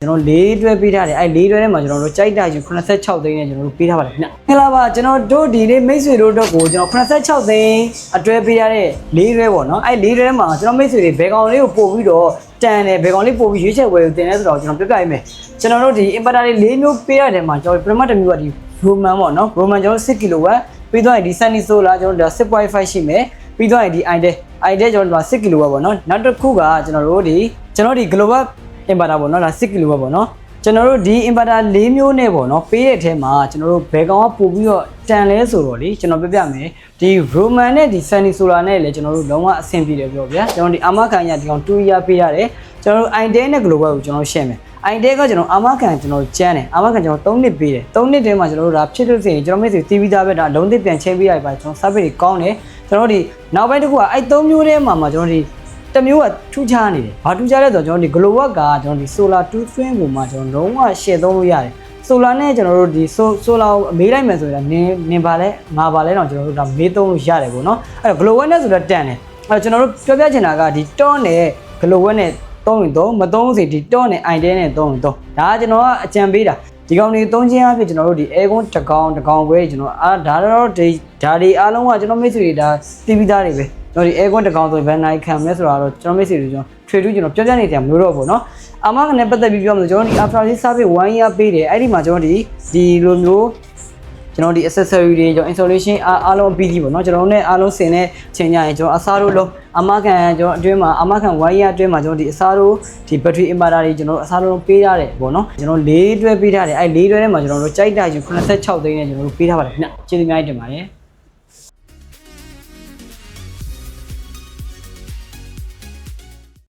ကျွန်တော်၄တွဲပေးထားတယ်အဲ့၄တွဲထဲမှာကျွန်တော်တို့ကြိုက်တာယူ86သိန်းနဲ့ကျွန်တော်တို့ပေးထားပါတယ်ခင်ဗျမင်္ဂလာပါကျွန်တော်တို့ဒီနေ့မိတ်ဆွေတို့တော့ကိုကျွန်တော်86သိန်းအတွဲပေးထားတဲ့၄တွဲပေါ့နော်အဲ့၄တွဲထဲမှာကျွန်တော်မိတ်ဆွေတွေဘယ်ကောင်လေးကိုပို့ပြီးတော့တန်တယ်ဘယ်ကောင်လေးပို့ပြီးရွေးချက်ဝယ်ကိုတင်လဲဆိုတော့ကျွန်တော်ပြပြပေးမယ်ကျွန်တော်တို့ဒီ inverter လေး၄မျိုးပေးရတဲ့မှာကျွန်တော်ပထမတစ်မျိုးကဒီ Roman ပေါ့နော် Roman ကျွန်တော်6 kW ပြီးတော့ဒီ Sunny Solar ကျွန်တော်တို့6.5ရှိမယ်ပြီးတော့ဒီ idea idea ကျွန်တော်တို့6 kW ပေါ့နော်နောက်တစ်ခုကကျွန်တော်တို့ဒီကျွန်တော်ဒီ global inverter ပေါ့နော်ဒါ6 kW ပေါ့နော်ကျွန်တော်တို့ဒီ inverter ၄မျိုးနဲ့ပေါ့နော်ပေးတဲ့အထဲမှာကျွန်တော်တို့ဘယ်ကောင်ကပို့ပြီးတော့တန်လဲဆိုတော့လေကျွန်တော်ပြပြမယ်ဒီ Roman နဲ့ဒီ Sunny Solar နဲ့လည်းကျွန်တော်တို့လုံးဝအဆင်ပြေတယ်ပြောဗျာကျွန်တော်ဒီအာမခံရဒီကောင်2 year ပေးရတယ်ကျွန်တော်တို့ idea နဲ့ global ကိုကျွန်တော်ရှင်းမယ် idea ကကျွန်တော်အာမခံကျွန်တော်ကျန်းတယ်အာမခံကျွန်တော်3နှစ်ပေးတယ်3နှစ်တည်းမှာကျွန်တော်တို့ဒါဖြစ်လို့ဆိုရင်ကျွန်တော်မိတ်ဆွေတီးပြီးသားပဲဒါလုံးသစ်ပြန်ချင်းပေးရပါကျွန်တော် service တွေကောင်းတယ်ကျွန်တော်ဒီနောက်ပိုင်းတစ်ခုကအဲ့3မျိုးတည်းမှာမှာကျွန်တော်ဒီ တစ်မျိုးကထူးခြားနေတယ်။ဘာထူးခြားလဲဆိုတော့ကျွန်တော်ဒီ global ကကျွန်တော်ဒီ solar 2 twin ကိုမှကျွန်တော်လုံးဝ share သုံးလို့ရတယ်။ solar နဲ့ကျွန်တော်တို့ဒီ solar ကိုအမေးလိုက်မယ်ဆိုရင်နင်းနင်းပါလဲငါပါလဲတော့ကျွန်တော်တို့ဒါမေးသုံးလို့ရတယ်ပေါ့နော်။အဲ့တော့ global နဲ့ဆိုတော့တန်တယ်။အဲ့တော့ကျွန်တော်တို့ပြောပြချင်တာကဒီ ton နဲ့ global နဲ့သုံးရင်သုံးမသုံးစီဒီ ton နဲ့ idea နဲ့သုံးရင်သုံးဒါကကျွန်တော်ကအကြံပေးတာဒီကောင်တွေသုံးချင်းအဖြစ်ကျွန်တော်တို့ဒီ air con တစ်ကောင်တစ်ကောင်ပဲကျွန်တော်အာဒါတော့ဒီဒါတွေအားလုံးကကျွန်တော်မိတ်ဆွေတွေဒါတီးပြီးသားတွေပဲ ကျွန်တော်ဒီ aircon တစ်ကောင်ဆိုဘယ်နိုင်ခံမလဲဆိုတာတော့ကျွန်တော်မိတ်ဆွေတို့ကျွန်တော် trade တူကျွန်တော်ပြောပြနေကြမလို့တော့ပေါ့နော်အမကနဲ့ပတ်သက်ပြီးပြောမလို့ကျွန်တော်ဒီ after sales service 1 year ပေးတယ်အဲ့ဒီမှာကျွန်တော်ဒီဒီလိုမျိုးကျွန်တော်ဒီ accessory တွေကျွန်တော် installation အားလုံးပြီးပြီပေါ့နော်ကျွန်တော်နဲ့အားလုံးဆင်တဲ့ချိန်ကြရင်ကျွန်တော်အစားတို့လုံးအမခံကျွန်တော်အတွင်းမှာအမခံ wire အတွင်းမှာကျွန်တော်ဒီအစားတို့ဒီ battery inverter တွေကျွန်တော်အစားတို့ပေးရတယ်ပေါ့နော်ကျွန်တော်၄တွဲပေးထားတယ်အဲ၄တွဲထဲမှာကျွန်တော်တို့ကြိုက်တာယူ86သိန်းနဲ့ကျွန်တော်တို့ပေးထားပါတယ်ခင်ဗျကျေးဇူးများတင်ပါတယ်